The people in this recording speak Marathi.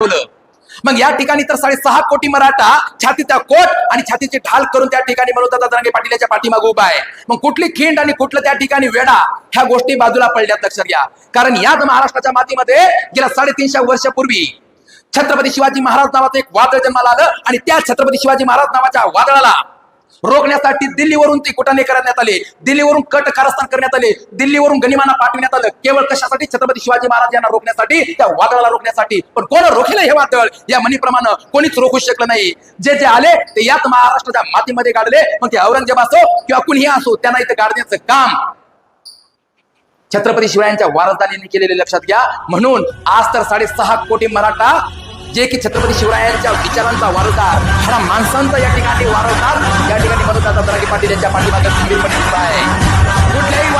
मग या ठिकाणी तर साडेसहा कोटी मराठा छातीचा कोट आणि छातीची ढाल करून त्या ठिकाणी मनोदादा जरांगे पाटील याच्या पाठीमागे उभा आहे. मग कुठली खिंड आणि कुठलं त्या ठिकाणी वेडा ह्या गोष्टी बाजूला पडल्यात लक्षात घ्या. कारण याच महाराष्ट्राच्या मातीमध्ये गेल्या साडेतीनशे वर्षापूर्वी छत्रपती शिवाजी महाराज नावाचं एक वादळ जन्माला आलं आणि त्या छत्रपती शिवाजी महाराज नावाच्या वादळाला रोखण्यासाठी दिल्लीवरून ते कुटाने करण्यात आले? दिल्लीवरून कट कारस्थान करण्यात आले. दिल्लीवरून गनिमाना पाठविण्यात आलं. केवळ कशासाठी? छत्रपती शिवाजी महाराज यांना रोखण्यासाठी त्या वादळाला रोखण्यासाठी. पण कोण रोखलं हे वादळ? या म्हणीप्रमाणे कोणीच रोखू शकलं नाही. जे जे आले ते याच महाराष्ट्राच्या मातीमध्ये गाडले. मग ते औरंगजेब असो किंवा कुणीही असो त्यांना इथं गाडण्याचं काम. छत्रपती शिवरायांच्या वारसदारांनी केलेले लक्षात घ्या. म्हणून आज तर साडेसहा कोटी मराठा जे की छत्रपती शिवरायांच्या विचारांचा वारसदार खरा माणसांचा या ठिकाणी वारसदार या ठिकाणी पाटील यांच्या पाठीमागे खंबीरपणे उभा आहे. कुठल्याही